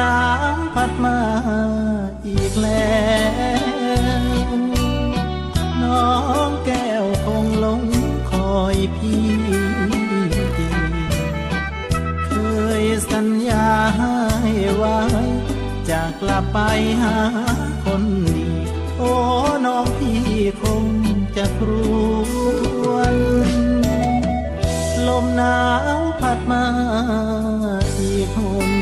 น้ำผัดมาอีกแล้ว น้องแก้วคงลงคอยพี่ เคยสัญญาให้ไว้จะกลับไปหาคนดีโอ้น้องพี่คงจะครวนลมหนาวพัดมาอีกหนหน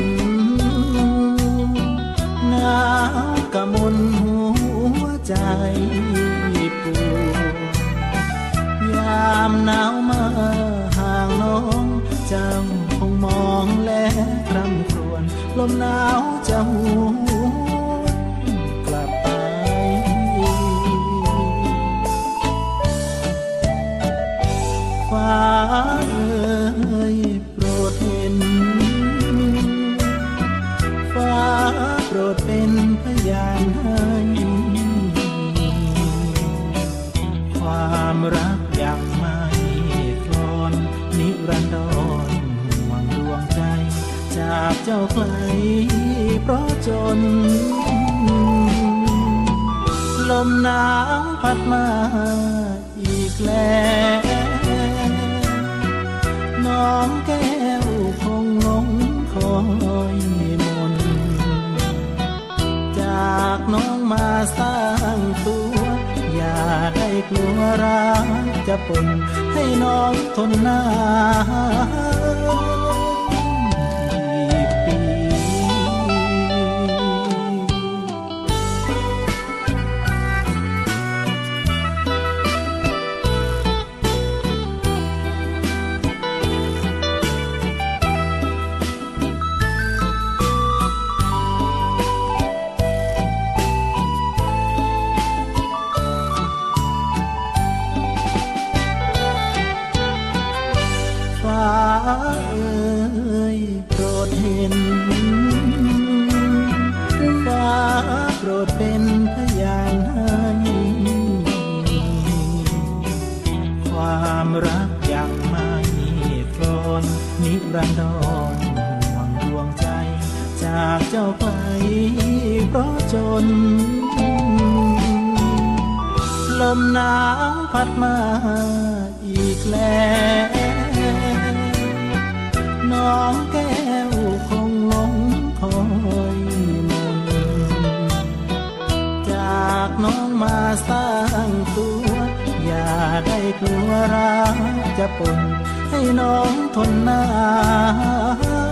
หนาวมาห่างน้องเจ้าคงมองและคร่ำครวญลมหนาวจะหวน จากเจ้าไกลเพราะจน ลมหนาวพัดมาอีกแล้วน้องแก้วคงหลงคอยมน จากน้องมาสร้างตัว อย่าได้กลัวรักจะปนให้น้องทนหนา เอ่ยโปรดเห็นฟ้าโปรดเป็นพยานให้ความรักยังไม่คลอนนิรันดรห่วงดวงใจ จากเจ้าไปเพราะจน ลมหนาวพัดมาอีกแล้ว กลัวรักจะปนให้น้องทนหนาว